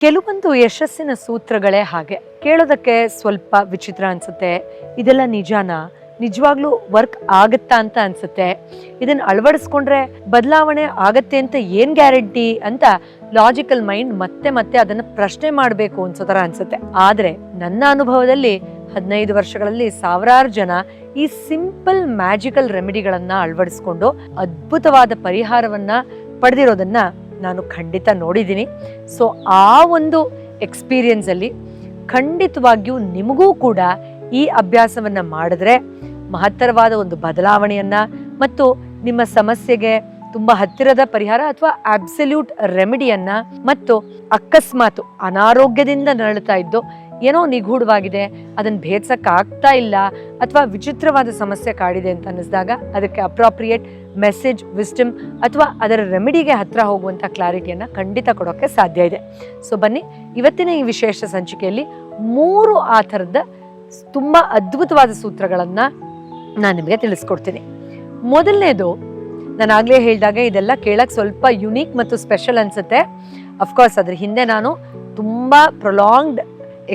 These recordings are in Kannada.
ಕೆಲವೊಂದು ಯಶಸ್ಸಿನ ಸೂತ್ರಗಳೇ ಹಾಗೆ. ಕೇಳೋದಕ್ಕೆ ಸ್ವಲ್ಪ ವಿಚಿತ್ರ ಅನ್ಸುತ್ತೆ. ಇದೆಲ್ಲ ನಿಜಾನ? ನಿಜವಾಗ್ಲೂ ವರ್ಕ್ ಆಗತ್ತಾ ಅಂತ ಅನ್ಸುತ್ತೆ. ಇದನ್ನ ಅಳವಡಿಸ್ಕೊಂಡ್ರೆ ಬದಲಾವಣೆ ಆಗತ್ತೆ ಅಂತ ಏನು ಗ್ಯಾರಂಟಿ ಅಂತ ಲಾಜಿಕಲ್ ಮೈಂಡ್ ಮತ್ತೆ ಮತ್ತೆ ಅದನ್ನ ಪ್ರಶ್ನೆ ಮಾಡಬೇಕು ಅನ್ಸೋ ಥರ ಅನ್ಸುತ್ತೆ. ಆದ್ರೆ ನನ್ನ ಅನುಭವದಲ್ಲಿ ಹದಿನೈದು ವರ್ಷಗಳಲ್ಲಿ ಸಾವಿರಾರು ಜನ ಈ ಸಿಂಪಲ್ ಮ್ಯಾಜಿಕಲ್ ರೆಮಿಡಿಗಳನ್ನ ಅಳವಡಿಸ್ಕೊಂಡು ಅದ್ಭುತವಾದ ಪರಿಹಾರವನ್ನ ಪಡೆದಿರೋದನ್ನ ನಾನು ಖಂಡಿತ ನೋಡಿದ್ದೀನಿ. ಸೊ ಆ ಒಂದು ಎಕ್ಸ್ಪೀರಿಯನ್ಸಲ್ಲಿ ಖಂಡಿತವಾಗಿಯೂ ನಿಮಗೂ ಕೂಡ ಈ ಅಭ್ಯಾಸವನ್ನು ಮಾಡಿದ್ರೆ ಮಹತ್ತರವಾದ ಒಂದು ಬದಲಾವಣೆಯನ್ನು ಮತ್ತು ನಿಮ್ಮ ಸಮಸ್ಯೆಗೆ ತುಂಬ ಹತ್ತಿರದ ಪರಿಹಾರ ಅಥವಾ ಅಬ್ಸಲ್ಯೂಟ್ ರೆಮಿಡಿಯನ್ನು ಮತ್ತು ಅಕಸ್ಮಾತ್ ಅನಾರೋಗ್ಯದಿಂದ ನರಳುತ್ತಾ ಇದ್ದು ಏನೋ ನಿಗೂಢವಾಗಿದೆ. ಅದನ್ನು ಭೇದಿಸೋಕ್ಕಾಗ್ತಾ ಇಲ್ಲ ಅಥವಾ ವಿಚಿತ್ರವಾದ ಸಮಸ್ಯೆ ಕಾಡಿದೆ ಅಂತ ಅನ್ನಿಸಿದಾಗ ಅದಕ್ಕೆ ಅಪ್ರಾಪ್ರಿಯೇಟ್ ಮೆಸೇಜ್ ವಿಸ್ಟಮ್ ಅಥವಾ ಅದರ ರೆಮಿಡಿಗೆ ಹತ್ರ ಹೋಗುವಂಥ ಕ್ಲಾರಿಟಿಯನ್ನು ಖಂಡಿತ ಕೊಡೋಕ್ಕೆ ಸಾಧ್ಯ ಇದೆ. ಸೊ ಬನ್ನಿ, ಇವತ್ತಿನ ಈ ವಿಶೇಷ ಸಂಚಿಕೆಯಲ್ಲಿ ಮೂರು ಆ ಥರದ ತುಂಬ ಅದ್ಭುತವಾದ ಸೂತ್ರಗಳನ್ನು ನಾನು ನಿಮಗೆ ತಿಳಿಸ್ಕೊಡ್ತೀನಿ. ಮೊದಲನೇದು, ನಾನು ಆಗಲೇ ಹೇಳಿದಾಗ ಇದೆಲ್ಲ ಕೇಳಕ್ಕೆ ಸ್ವಲ್ಪ ಯುನೀಕ್ ಮತ್ತು ಸ್ಪೆಷಲ್ ಅನಿಸುತ್ತೆ. ಅಫ್ಕೋರ್ಸ್ ಅದ್ರ ಹಿಂದೆ ನಾನು ತುಂಬ ಪ್ರೊಲಾಂಗ್ಡ್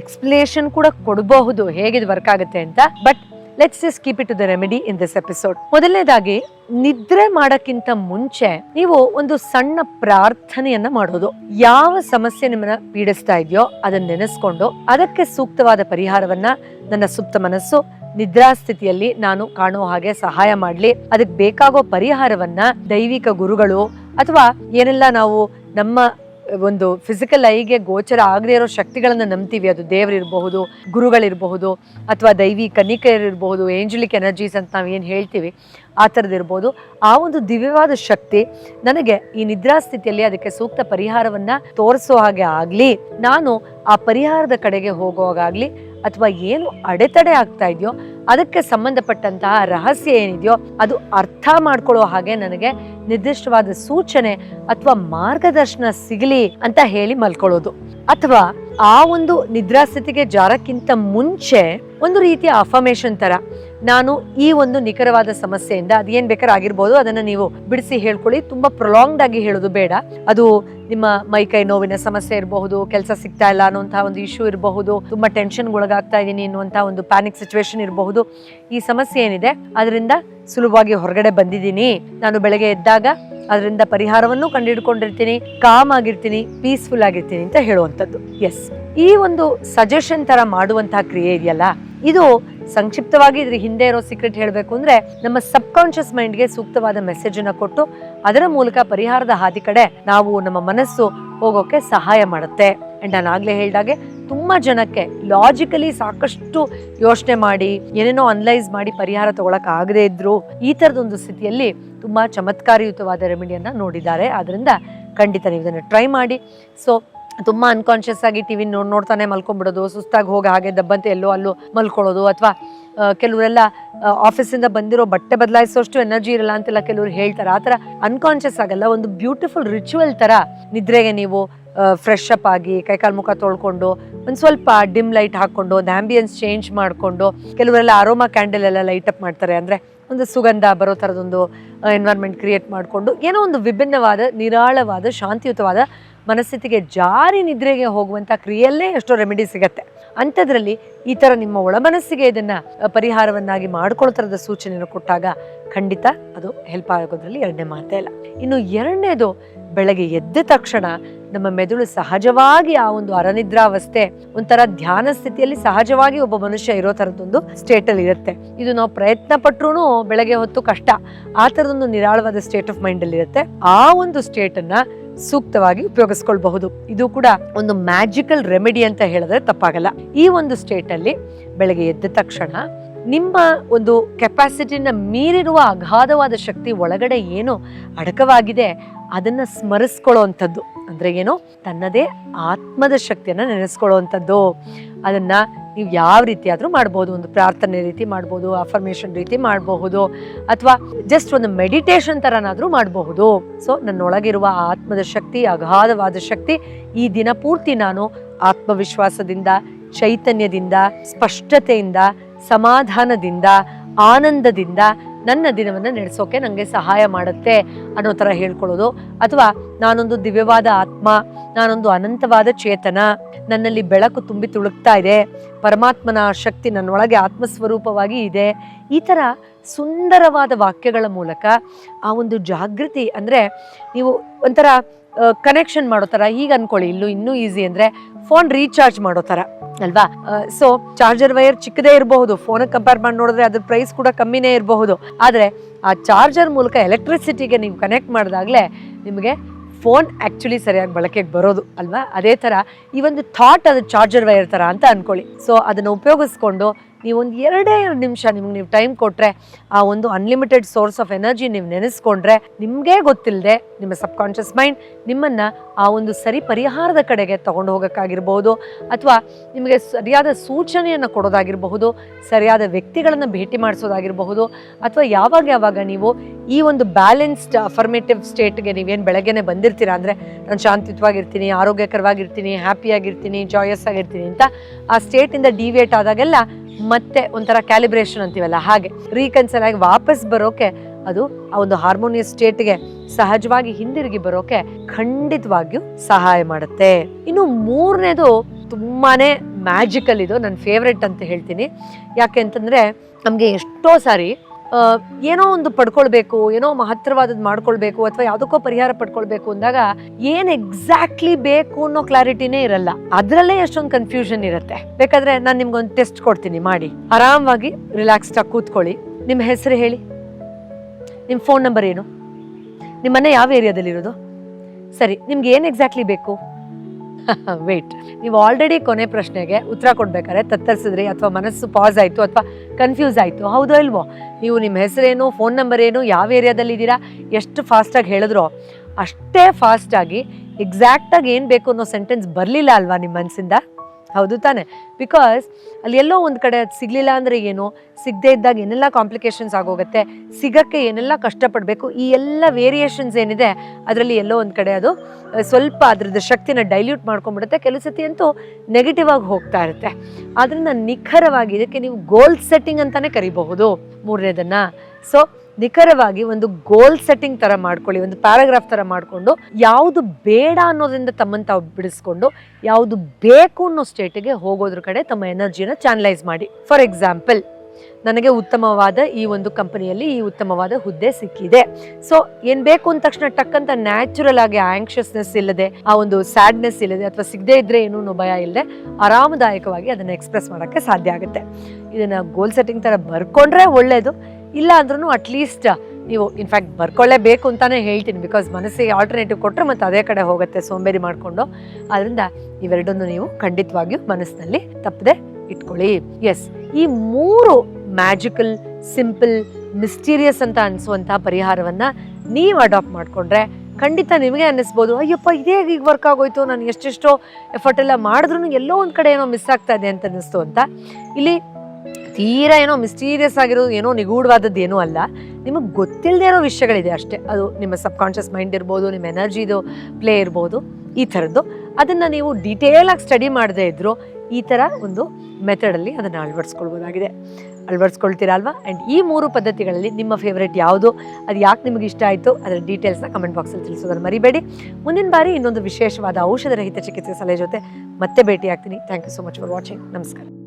ಎಕ್ಸ್ಪ್ಲೇಷನ್ ಕೂಡ ಕೊಡಬಹುದು ಹೇಗೆ ವರ್ಕ್ ಆಗುತ್ತೆ ಅಂತ. But let's just keep it to the remedy in this episode ಮೊದಲನೇದಾಗಿ, ನಿದ್ರೆ ಮಾಡಕ್ಕಿಂತ ಮುಂಚೆ ನೀವು ಒಂದು ಸಣ್ಣ ಪ್ರಾರ್ಥನೆಯನ್ನ ಮಾಡೋದು. ಯಾವ ಸಮಸ್ಯೆ ನಿಮ್ಮನ್ನ ಪೀಡಿಸ್ತಾ ಇದೆಯೋ ಅದನ್ನ ನೆನೆಸ್ಕೊಂಡು ಅದಕ್ಕೆ ಸೂಕ್ತವಾದ ಪರಿಹಾರವನ್ನ ನನ್ನ ಸುಪ್ತ ಮನಸ್ಸು ನಿದ್ರಾ ಸ್ಥಿತಿಯಲ್ಲಿ ನಾನು ಕಾಣುವ ಹಾಗೆ ಸಹಾಯ ಮಾಡ್ಲಿ. ಅದಕ್ಕೆ ಬೇಕಾಗೋ ಪರಿಹಾರವನ್ನ ದೈವಿಕ ಗುರುಗಳು ಅಥವಾ ಏನೆಲ್ಲ ನಾವು ನಮ್ಮ ಒಂದು ಫಿಸಿಕಲ್ ಐಗೆ ಗೋಚರ ಆಗದೆ ಇರೋ ಶಕ್ತಿಗಳನ್ನು ನಂಬ್ತೀವಿ. ಅದು ದೇವರಿರಬಹುದು ಗುರುಗಳಿರಬಹುದು, ಅಥವಾ ದೈವಿ ಕನಿಕರಿರಬಹುದು ಏಂಜಲಿಕ್ ಎನರ್ಜೀಸ್ ಅಂತ ನಾವು ಏನು ಹೇಳ್ತೀವಿ, ಆ ಥರದಿರ್ಬೋದು ಆ ಒಂದು ದಿವ್ಯವಾದ ಶಕ್ತಿ ನನಗೆ ಈ ನಿದ್ರಾ ಸ್ಥಿತಿಯಲ್ಲಿ ಅದಕ್ಕೆ ಸೂಕ್ತ ಪರಿಹಾರವನ್ನು ತೋರಿಸೋ ಹಾಗೆ ಆಗಲಿ, ನಾನು ಆ ಪರಿಹಾರದ ಕಡೆಗೆ ಹೋಗುವಾಗಲಿ ಅಥವಾ ಏನು ಅಡೆತಡೆ ಆಗ್ತಾ ಇದೆಯೋ ಅದಕ್ಕೆ ಸಂಬಂಧಪಟ್ಟಂತಹ ರಹಸ್ಯ ಏನಿದೆಯೋ ಅದು ಅರ್ಥ ಮಾಡ್ಕೊಳ್ಳೋ ಹಾಗೆ ನನಗೆ ನಿರ್ದಿಷ್ಟವಾದ ಸೂಚನೆ ಅಥವಾ ಮಾರ್ಗದರ್ಶನ ಸಿಗಲಿ ಅಂತ ಹೇಳಿ ಮಲ್ಕೊಳ್ಳೋದು. ಅಥವಾ ಆ ಒಂದು ನಿದ್ರಾಸ್ಥಿತಿಗೆ ಜಾರಕ್ಕಿಂತ ಮುಂಚೆ ಒಂದು ರೀತಿಯ ಆಫರ್ಮೇಷನ್ ತರ ನಾನು ಈ ಒಂದು ನಿಖರವಾದ ಸಮಸ್ಯೆಯಿಂದ ಅದೇನ್ ಬೇಕಾದ್ರೆ ಆಗಿರ್ಬೋದು, ಅದನ್ನ ನೀವು ಬಿಡಿಸಿ ಹೇಳ್ಕೊಳ್ಳಿ. ತುಂಬಾ ಪ್ರೊಲಾಂಗ್ಡ್ ಆಗಿ ಹೇಳೋದು ಬೇಡ. ಅದು ನಿಮ್ಮ ಮೈ ಕೈ ನೋವಿನ ಸಮಸ್ಯೆ ಇರಬಹುದು, ಕೆಲಸ ಸಿಗ್ತಾ ಇಲ್ಲ ಅನ್ನುವಂತಹ ಒಂದು ಇಶ್ಯೂ ಇರಬಹುದು, ತುಂಬಾ ಟೆನ್ಷನ್ ಒಳಗಾಗ್ತಾ ಇದ್ದೀನಿ ಅನ್ನುವಂತಹ ಒಂದು ಪ್ಯಾನಿಕ್ ಸಿಚುವೇಶನ್ ಇರಬಹುದು. ಈ ಸಮಸ್ಯೆ ಏನಿದೆ, ಅದರಿಂದ ಸುಲಭವಾಗಿ ಹೊರಗಡೆ ಬಂದಿದ್ದೀನಿ. ನಾನು ಬೆಳಗ್ಗೆ ಎದ್ದಾಗ ಅದರಿಂದ ಪರಿಹಾರವನ್ನು ಕಂಡುಹಿಡ್ಕೊಂಡಿರ್ತೀನಿ ಕಾಮ್ ಆಗಿರ್ತೀನಿ ಪೀಸ್ಫುಲ್ ಆಗಿರ್ತೀನಿ ಅಂತ ಹೇಳುವಂಥದ್ದು. ಎಸ್ ಈ ಒಂದು ಸಜೆಷನ್ ತರ ಮಾಡುವಂತಹ ಕ್ರಿಯೆ ಇದೆಯಲ್ಲ, ಇದು ಸಂಕ್ಷಿಪ್ತವಾಗಿ ಇದ್ರ ಹಿಂದೆ ಇರೋ ಸೀಕ್ರೆಟ್ ಹೇಳಬೇಕು ಅಂದ್ರೆ ನಮ್ಮ ಸಬ್ ಕಾನ್ಶಿಯಸ್ ಮೈಂಡ್ಗೆ ಸೂಕ್ತವಾದ ಮೆಸೇಜ್ ಅನ್ನ ಕೊಟ್ಟು ಅದರ ಮೂಲಕ ಪರಿಹಾರದ ಹಾದಿ ಕಡೆ ನಾವು ನಮ್ಮ ಮನಸ್ಸು ಹೋಗೋಕೆ ಸಹಾಯ ಮಾಡುತ್ತೆ. ಅಂಡ್ ನಾನು ಆಗ್ಲೇ ಹೇಳಿದಾಗೆ ತುಂಬಾ ಜನಕ್ಕೆ ಲಾಜಿಕಲಿ ಸಾಕಷ್ಟು ಯೋಚನೆ ಮಾಡಿ, ಏನೇನೋ ಅನಲೈಸ್ ಮಾಡಿ ಪರಿಹಾರ ತಗೊಳಕ್ ಆಗದೆ ಇದ್ರು ಈ ತರದೊಂದು ಸ್ಥಿತಿಯಲ್ಲಿ ತುಂಬಾ ಚಮತ್ಕಾರಯುತವಾದ ರೆಮಿಡಿಯನ್ನ ನೋಡಿದ್ದಾರೆ. ಆದ್ರಿಂದ ಖಂಡಿತ ನೀವು ಇದನ್ನು ಟ್ರೈ ಮಾಡಿ. ಸೊ ತುಂಬಾ ಅನ್ಕಾನ್ಷಿಯಸ್ ಆಗಿ ಟಿವಿ ನೋಡಿ ನೋಡ್ತಾನೆ ಮಲ್ಕೊಂಡ್ಬಿಡೋದು, ಸುಸ್ತಾಗಿ ಹೋಗಿ ಹಾಗೆ ದಬ್ಬಂತೆ ಎಲ್ಲೋ ಅಲ್ಲೋ ಮಲ್ಕೊಳ್ಳೋದು ಅಥವಾ ಕೆಲವರೆಲ್ಲ ಆಫೀಸಿಂದ ಬಂದಿರೋ ಬಟ್ಟೆ ಬದಲಾಯಿಸೋಷ್ಟು ಎನರ್ಜಿ ಇರಲ್ಲ ಅಂತೆಲ್ಲ ಕೆಲವರು ಹೇಳ್ತಾರೆ. ಆ ಥರ ಅನ್ಕಾನ್ಷಿಯಸ್ ಆಗಲ್ಲ, ಒಂದು ಬ್ಯೂಟಿಫುಲ್ ರಿಚುವಲ್ ಥರ ನಿದ್ರೆಗೆ ನೀವು ಫ್ರೆಶ್ ಅಪ್ ಆಗಿ ಕೈಕಾಲು ಮುಖ ತೊಳ್ಕೊಂಡು, ಒಂದು ಸ್ವಲ್ಪ ಡಿಮ್ ಲೈಟ್ ಹಾಕ್ಕೊಂಡು, ಒಂದು ಆ್ಯಂಬಿಯನ್ಸ್ ಚೇಂಜ್ ಮಾಡಿಕೊಂಡು, ಕೆಲವರೆಲ್ಲ ಅರೋಮಾ ಕ್ಯಾಂಡಲ್ ಎಲ್ಲ ಲೈಟ್ ಅಪ್ ಮಾಡ್ತಾರೆ ಅಂದರೆ ಒಂದು ಸುಗಂಧ ಬರೋ ಥರದೊಂದು ಎನ್ವೈರ್ಮೆಂಟ್ ಕ್ರಿಯೇಟ್ ಮಾಡಿಕೊಂಡು ಏನೋ ಒಂದು ವಿಭಿನ್ನವಾದ, ನಿರಾಳವಾದ, ಶಾಂತಿಯುತವಾದ ಮನಸ್ಥಿತಿಗೆ ಜಾರಿ ನಿದ್ರೆಗೆ ಹೋಗುವಂಥ ಕ್ರಿಯೆಯಲ್ಲೇ ಎಷ್ಟೋ ರೆಮಿಡಿ ಸಿಗತ್ತೆ. ಅಂಥದ್ರಲ್ಲಿ ಈ ಥರ ನಿಮ್ಮ ಒಳಮನಸ್ಸಿಗೆ ಇದನ್ನು ಪರಿಹಾರವನ್ನಾಗಿ ಮಾಡ್ಕೊಳ್ತಾರದ ಸೂಚನೆಯನ್ನು ಕೊಟ್ಟಾಗ ಖಂಡಿತ ಅದು ಹೆಲ್ಪ್ ಆಗೋದ್ರಲ್ಲಿ ಎರಡನೇ ಮಾತೇ ಇಲ್ಲ ಇನ್ನು ಎರಡನೇದು ಬೆಳಗ್ಗೆ ಎದ್ದ ತಕ್ಷಣ ನಮ್ಮ ಮೆದುಳು ಸಹಜವಾಗಿ ಆ ಒಂದು ಅರನಿದ್ರಾವಸ್ಥೆ, ಒಂಥರ ಧ್ಯಾನ ಸ್ಥಿತಿಯಲ್ಲಿ ಸಹಜವಾಗಿ ಒಬ್ಬ ಮನುಷ್ಯ ಇರೋ ಥರದ್ದೊಂದು ಸ್ಟೇಟಲ್ಲಿ ಇರುತ್ತೆ. ಇದು ನಾವು ಪ್ರಯತ್ನ ಪಟ್ಟರೂ ಬೆಳಗ್ಗೆ ಹೊತ್ತು ಕಷ್ಟ, ಆ ಥರದೊಂದು ನಿರಾಳವಾದ ಸ್ಟೇಟ್ ಆಫ್ ಮೈಂಡ್ ಅಲ್ಲಿ ಇರುತ್ತೆ. ಆ ಒಂದು ಸ್ಟೇಟನ್ನು ಸೂಕ್ತವಾಗಿ ಉಪಯೋಗಿಸ್ಕೊಳ್ಬಹುದು. ಇದು ಕೂಡ ಒಂದು ಮ್ಯಾಜಿಕಲ್ ರೆಮಿಡಿ ಅಂತ ಹೇಳಿದ್ರೆ ತಪ್ಪಾಗಲ್ಲ. ಈ ಒಂದು ಸ್ಟೇಟ್ ಅಲ್ಲಿ ಬೆಳಗ್ಗೆ ಎದ್ದ ತಕ್ಷಣ ನಿಮ್ಮ ಒಂದು ಕೆಪಾಸಿಟಿನ ಮೀರಿರುವ ಅಗಾಧವಾದ ಶಕ್ತಿ ಒಳಗಡೆ ಏನು ಅಡಕವಾಗಿದೆ, ಅದನ್ನ ಸ್ಮರಿಸ್ಕೊಳ್ಳುವಂಥದ್ದು. ಅಂದ್ರೆ ಏನು? ತನ್ನದೇ ಆತ್ಮದ ಶಕ್ತಿಯನ್ನ ನೆನೆಸ್ಕೊಳ್ಳುವಂಥದ್ದು. ಅದನ್ನ ನೀವು ಯಾವ ರೀತಿ ಆದರೂ ಮಾಡ್ಬೋದು. ಒಂದು ಪ್ರಾರ್ಥನೆ ರೀತಿ ಮಾಡ್ಬೋದು ಅಫರ್ಮೇಷನ್ ರೀತಿ ಮಾಡಬಹುದು, ಅಥವಾ ಜಸ್ಟ್ ಒಂದು ಮೆಡಿಟೇಷನ್ ಥರನಾದರೂ ಮಾಡಬಹುದು. ಸೊ ನನ್ನೊಳಗಿರುವ ಆತ್ಮದ ಶಕ್ತಿ, ಅಗಾಧವಾದ ಶಕ್ತಿ, ಈ ದಿನ ಪೂರ್ತಿ ನಾನು ಆತ್ಮವಿಶ್ವಾಸದಿಂದ, ಚೈತನ್ಯದಿಂದ, ಸ್ಪಷ್ಟತೆಯಿಂದ, ಸಮಾಧಾನದಿಂದ, ಆನಂದದಿಂದ ನನ್ನ ದಿನವನ್ನು ನಡೆಸೋಕೆ ನನಗೆ ಸಹಾಯ ಮಾಡುತ್ತೆ ಅನ್ನೋ ಥರ ಹೇಳ್ಕೊಳ್ಳೋದು. ಅಥವಾ ನಾನೊಂದು ದಿವ್ಯವಾದ ಆತ್ಮ, ನಾನೊಂದು ಅನಂತವಾದ ಚೇತನ, ನನ್ನಲ್ಲಿ ಬೆಳಕು ತುಂಬಿ ತುಳುಕ್ತಾ ಇದೆ, ಪರಮಾತ್ಮನ ಶಕ್ತಿ ನನ್ನೊಳಗೆ ಆತ್ಮಸ್ವರೂಪವಾಗಿ ಇದೆ, ಈ ಥರ ಸುಂದರವಾದ ವಾಕ್ಯಗಳ ಮೂಲಕ ಆ ಒಂದು ಜಾಗೃತಿ ಅಂದರೆ ನೀವು ಒಂಥರ ಕನೆಕ್ಷನ್ ಮಾಡೋ ಥರ ಈಗ ಅಂದ್ಕೊಳ್ಳಿ ಇಲ್ಲೂ ಇನ್ನೂ ಈಸಿ ಅಂದರೆ ಫೋನ್ ರೀಚಾರ್ಜ್ ಮಾಡೋ ಥರ. ಅಲ್ವಾ? ಸೊ ಚಾರ್ಜರ್ ವೈರ್ ಚಿಕ್ಕದೇ ಇರಬಹುದು ಫೋನ್ ಕಂಪೇರ್ ಮಾಡಿ ನೋಡಿದ್ರೆ ಅದ್ರ ಪ್ರೈಸ್ ಕೂಡ ಕಮ್ಮಿನೇ ಇರಬಹುದು. ಆದರೆ ಆ ಚಾರ್ಜರ್ ಮೂಲಕ ಎಲೆಕ್ಟ್ರಿಸಿಟಿಗೆ ನೀವು ಕನೆಕ್ಟ್ ಮಾಡಿದಾಗಲೇ ನಿಮಗೆ ಫೋನ್ ಆ್ಯಕ್ಚುಲಿ ಸರಿಯಾಗಿ ಬಳಕೆಗೆ ಬರೋದು ಅಲ್ವಾ? ಅದೇ ಥರ ಈ ಒಂದು ಥಾಟ್ ಅದು ಚಾರ್ಜರ್ ವೈರ್ ಥರ ಅಂತ ಅನ್ಕೊಳ್ಳಿ. ಸೊ ಅದನ್ನು ಉಪಯೋಗಿಸ್ಕೊಂಡು ನೀವು ಒಂದು ಎರಡೇ ಎರಡು ನಿಮಿಷ ನಿಮ್ಗೆ ನೀವು ಟೈಮ್ ಕೊಟ್ಟರೆ ಆ ಒಂದು ಅನ್ಲಿಮಿಟೆಡ್ ಸೋರ್ಸ್ ಆಫ್ ಎನರ್ಜಿ ನೀವು ನೆನೆಸ್ಕೊಂಡ್ರೆ ನಿಮಗೇ ಗೊತ್ತಿಲ್ಲದೆ ನಿಮ್ಮ ಸಬ್ ಕಾನ್ಷಿಯಸ್ ಮೈಂಡ್ ನಿಮ್ಮನ್ನು ಆ ಒಂದು ಸರಿ ಪರಿಹಾರದ ಕಡೆಗೆ ತಗೊಂಡು ಹೋಗೋಕ್ಕಾಗಿರ್ಬೋದು, ಅಥವಾ ನಿಮಗೆ ಸರಿಯಾದ ಸೂಚನೆಯನ್ನು ಕೊಡೋದಾಗಿರಬಹುದು, ಸರಿಯಾದ ವ್ಯಕ್ತಿಗಳನ್ನು ಭೇಟಿ ಮಾಡಿಸೋದಾಗಿರಬಹುದು, ಅಥವಾ ಯಾವಾಗ ಯಾವಾಗ ನೀವು ಈ ಒಂದು ಬ್ಯಾಲೆನ್ಸ್ಡ್ ಅಫರ್ಮೇಟಿವ್ ಸ್ಟೇಟ್ಗೆ ನೀವೇನು ಬೆಳಗ್ಗೆನೆ ಬಂದಿರ್ತೀರಾ ಅಂದರೆ, ನಾನು ಶಾಂತಿಯುತವಾಗಿರ್ತೀನಿ, ಆರೋಗ್ಯಕರವಾಗಿರ್ತೀನಿ ಹ್ಯಾಪಿಯಾಗಿರ್ತೀನಿ ಜಾಯಸ್ ಆಗಿರ್ತೀನಿ ಅಂತ ಆ ಸ್ಟೇಟಿಂದ ಡಿವಿಯೇಟ್ ಆದಾಗೆಲ್ಲ ಮತ್ತೆ ಒಂಥರ ಕ್ಯಾಲಿಬ್ರೇಷನ್ ಅಂತೀವಲ್ಲ, ಹಾಗೆ ರೀಕನ್ಸಲ್ ಆಗಿ ವಾಪಸ್ ಬರೋಕೆ ಅದು ಆ ಒಂದು ಹಾರ್ಮೋನಿಯಸ್ ಸ್ಟೇಟ್ಗೆ ಸಹಜವಾಗಿ ಹಿಂದಿರುಗಿ ಬರೋಕೆ ಖಂಡಿತವಾಗಿಯೂ ಸಹಾಯ ಮಾಡುತ್ತೆ. ಇನ್ನು ಮೂರನೇದು ತುಂಬಾನೇ ಮ್ಯಾಜಿಕಲ್ ಇದು ನನ್ನ ಫೇವ್ರೆಟ್ ಅಂತ ಹೇಳ್ತೀನಿ. ಯಾಕೆ ಅಂತಂದರೆ ನಮಗೆ ಎಷ್ಟೋ ಸಾರಿ ಏನೋ ಒಂದು ಪಡ್ಕೊಳ್ಬೇಕು, ಏನೋ ಮಹತ್ತರವಾದದ್ದು ಮಾಡ್ಕೊಳ್ಬೇಕು ಅಥವಾ ಯಾವುದಕ್ಕೋ ಪರಿಹಾರ ಪಡ್ಕೊಳ್ಬೇಕು ಅಂದಾಗ ಏನ್ ಎಕ್ಸಾಕ್ಟ್ಲಿ ಬೇಕು ಅನ್ನೋ ಕ್ಲಾರಿಟಿನೇ ಇರಲ್ಲ. ಅದರಲ್ಲೇ ಎಷ್ಟೊಂದು ಕನ್ಫ್ಯೂಷನ್ ಇರುತ್ತೆ. ಬೇಕಾದ್ರೆ ನಾನು ನಿಮ್ಗೊಂದು ಟೆಸ್ಟ್ ಕೊಡ್ತೀನಿ, ಮಾಡಿ. ಆರಾಮವಾಗಿ ರಿಲ್ಯಾಕ್ಸ್ ಆಗಿ ಕೂತ್ಕೊಳ್ಳಿ. ನಿಮ್ಮ ಹೆಸರು ಹೇಳಿ? ನಿಮ್ಮ ಫೋನ್ ನಂಬರ್ ಏನು? ನಿಮ್ಮ ಮನೆ ಯಾವ ಏರಿಯಾದಲ್ಲಿರೋದು ಸರಿ, ನಿಮ್ಗೆ ಏನು ಎಕ್ಸಾಕ್ಟ್ಲಿ ಬೇಕು? ವೇಟ್ ನೀವು ಆಲ್ರೆಡಿ ಕೊನೆ ಪ್ರಶ್ನೆಗೆ ಉತ್ತರ ಕೊಡ್ಬೇಕಾದ್ರೆ ತತ್ತರಿಸಿದ್ರಿ ಅಥವಾ ಮನಸ್ಸು ಪಾಸ್ ಆಯಿತು ಅಥವಾ ಕನ್ಫ್ಯೂಸ್ ಆಯಿತು, ಹೌದೋ ಇಲ್ವೋ? ನೀವು ನಿಮ್ಮ ಹೆಸರೇನು ಫೋನ್ ನಂಬರ್ ಏನು, ಯಾವ ಏರಿಯಾದಲ್ಲಿ ಇದ್ದೀರಾ ಎಷ್ಟು ಫಾಸ್ಟಾಗಿ ಹೇಳಿದ್ರೋ ಅಷ್ಟೇ ಫಾಸ್ಟಾಗಿ ಎಕ್ಸಾಕ್ಟಾಗಿ ಏನು ಬೇಕು ಅನ್ನೋ ಸೆಂಟೆನ್ಸ್ ಬರಲಿಲ್ಲ ಅಲ್ವಾ ನಿಮ್ಮ ಮನಸ್ಸಿಂದ? ಹೌದು ತಾನೆ. ಬಿಕಾಸ್ ಅಲ್ಲಿ ಎಲ್ಲೋ ಒಂದು ಕಡೆ ಅದು ಸಿಗಲಿಲ್ಲ ಅಂದರೆ ಏನು? ಸಿಗದೇ ಇದ್ದಾಗ ಏನೆಲ್ಲ ಕಾಂಪ್ಲಿಕೇಶನ್ಸ್ ಆಗೋಗುತ್ತೆ? ಸಿಗಕ್ಕೆ ಏನೆಲ್ಲ ಕಷ್ಟಪಡಬೇಕು? ಈ ಎಲ್ಲ ವೇರಿಯೇಷನ್ಸ್ ಏನಿದೆ, ಅದರಲ್ಲಿ ಎಲ್ಲೋ ಒಂದು ಕಡೆ ಅದು ಸ್ವಲ್ಪ ಅದ್ರದ್ದು ಶಕ್ತಿನ ಡೈಲ್ಯೂಟ್ ಮಾಡ್ಕೊಂಡ್ಬಿಡುತ್ತೆ. ಕೆಲವು ಸತಿ ಅಂತೂ ನೆಗೆಟಿವ್ ಆಗಿ ಹೋಗ್ತಾ ಇರುತ್ತೆ. ಆದ್ದರಿಂದ ನಿಖರವಾಗಿ ಇದಕ್ಕೆ ನೀವು ಗೋಲ್ ಸೆಟ್ಟಿಂಗ್ ಅಂತಾನೆ ಕರಿಬಹುದು. ಮೂರನೇದನ್ನ. ಸೊ ನಿಖರವಾಗಿ ಒಂದು ಗೋಲ್ ಸೆಟ್ಟಿಂಗ್ ತರ ಮಾಡ್ಕೊಳ್ಳಿ, ಒಂದು ಪ್ಯಾರಾಗ್ರಾಫ್ ತರ ಮಾಡಿಕೊಂಡು, ಯಾವುದು ಬೇಡ ಅನ್ನೋದ್ರಿಂದ ತಮ್ಮನ್ನು ತಾವು ಬಿಡಿಸ್ಕೊಂಡು, ಯಾವುದು ಬೇಕು ಅನ್ನೋ ಸ್ಟೇಟಿಗೆ ಹೋಗೋದ್ರ ಕಡೆ ತಮ್ಮ ಎನರ್ಜಿನ ಚಾನಲೈಸ್ ಮಾಡಿ. ಫಾರ್ ಎಕ್ಸಾಂಪಲ್ ನನಗೆ ಉತ್ತಮವಾದ ಈ ಒಂದು ಕಂಪನಿಯಲ್ಲಿ ಈ ಉತ್ತಮವಾದ ಹುದ್ದೆ ಸಿಕ್ಕಿದೆ. ಸೊ ಏನ್ ಬೇಕು ಅಂದ ತಕ್ಷಣ ಟಕ್ ಅಂತ ನ್ಯಾಚುರಲ್ ಆಗಿ ಆಂಕ್ಷಸ್ನೆಸ್ ಇಲ್ಲದೆ, ಆ ಒಂದು ಸ್ಯಾಡ್ನೆಸ್ ಇಲ್ಲದೆ ಅಥವಾ ಸಿಗದೇ ಇದ್ರೆ ಏನೂ ಭಯ ಇಲ್ಲದೆ, ಆರಾಮದಾಯಕವಾಗಿ ಅದನ್ನ ಎಕ್ಸ್ಪ್ರೆಸ್ ಮಾಡೋಕ್ಕೆ ಸಾಧ್ಯ ಆಗುತ್ತೆ. ಇದನ್ನ ಗೋಲ್ ಸೆಟ್ಟಿಂಗ್ ತರ ಬರ್ಕೊಂಡ್ರೆ ಒಳ್ಳೇದು. ಇಲ್ಲ ಅಂದ್ರೂ ಅಟ್ಲೀಸ್ಟ್ ನೀವು ಇನ್ಫ್ಯಾಕ್ಟ್ ಬರ್ಕೊಳ್ಳೇಬೇಕು ಅಂತಾನೆ ಹೇಳ್ತೀನಿ ಬಿಕಾಸ್ ಮನಸ್ಸಿಗೆ ಆಲ್ಟರ್ನೇಟಿವ್ ಕೊಟ್ಟರೆ ಮತ್ತೆ ಅದೇ ಕಡೆ ಹೋಗುತ್ತೆ ಸೋಂಬೇರಿ ಮಾಡಿಕೊಂಡು. ಅದರಿಂದ ಇವೆರಡನ್ನು ನೀವು ಖಂಡಿತವಾಗಿಯೂ ಮನಸ್ಸಿನಲ್ಲಿ ತಪ್ಪದೆ ಇಟ್ಕೊಳ್ಳಿ. ಎಸ್ ಈ ಮೂರು ಮ್ಯಾಜಿಕಲ್ ಸಿಂಪಲ್ ಮಿಸ್ಟೀರಿಯಸ್ ಅಂತ ಅನಿಸುವಂತಹ ಪರಿಹಾರವನ್ನು ನೀವು ಅಡಾಪ್ಟ್ ಮಾಡಿಕೊಂಡ್ರೆ ಖಂಡಿತ ನಿಮಗೆ ಅನ್ನಿಸ್ಬೋದು, ಅಯ್ಯಪ್ಪ, ಇದೇ ಈಗ ವರ್ಕ್ ಆಗೋಯ್ತು, ನಾನು ಎಷ್ಟೆಷ್ಟೋ ಎಫರ್ಟ್ ಎಲ್ಲ ಮಾಡಿದ್ರು ಎಲ್ಲೋ ಒಂದು ಕಡೆ ಏನೋ ಮಿಸ್ ಆಗ್ತಾ ಇದೆ ಅಂತ ಅನ್ನಿಸ್ತು ಅಂತ. ಇಲ್ಲಿ ತೀರಾ ಏನೋ ಮಿಸ್ಟೀರಿಯಸ್ ಆಗಿರೋದು, ಏನೋ ನಿಗೂಢವಾದದ್ದು ಏನೂ ಅಲ್ಲ. ನಿಮಗೆ ಗೊತ್ತಿಲ್ಲದೆ ಇರೋ ವಿಷಯಗಳಿದೆ ಅಷ್ಟೇ. ಅದು ನಿಮ್ಮ ಸಬ್ಕಾನ್ಷಿಯಸ್ ಮೈಂಡ್ ಇರ್ಬೋದು, ನಿಮ್ಮ ಎನರ್ಜಿದು ಪ್ಲೇ ಇರ್ಬೋದು, ಈ ಥರದ್ದು. ಅದನ್ನು ನೀವು ಡೀಟೇಲ್ ಆಗಿ ಸ್ಟಡಿ ಮಾಡದೇ ಇದ್ದರೂ ಈ ಥರ ಒಂದು ಮೆಥಡಲ್ಲಿ ಅದನ್ನು ಅಳವಡಿಸ್ಕೊಳ್ಬೋದಾಗಿದೆ. ಅಳವಡಿಸ್ಕೊಳ್ತೀರಾ ಅಲ್ವಾ? ಆ್ಯಂಡ್ ಈ ಮೂರು ಪದ್ಧತಿಗಳಲ್ಲಿ ನಿಮ್ಮ ಫೇವ್ರೇಟ್ ಯಾವುದು? ಅದು ಯಾಕೆ ನಿಮಗೆ ಇಷ್ಟ ಆಯಿತು? ಅದರ ಡೀಟೇಲ್ಸ್ನ ಕಮೆಂಟ್ ಬಾಕ್ಸಲ್ಲಿ ತಿಳಿಸೋದನ್ನು ಮರಿಬೇಡಿ. ಮುಂದಿನ ಬಾರಿ ಇನ್ನೊಂದು ವಿಶೇಷವಾದ ಔಷಧ ರಹಿತ ಚಿಕಿತ್ಸೆ ಸಲಹೆ ಜೊತೆ ಮತ್ತೆ ಭೇಟಿ ಆಗ್ತೀನಿ thank you so much for watching ನಮಸ್ಕಾರ.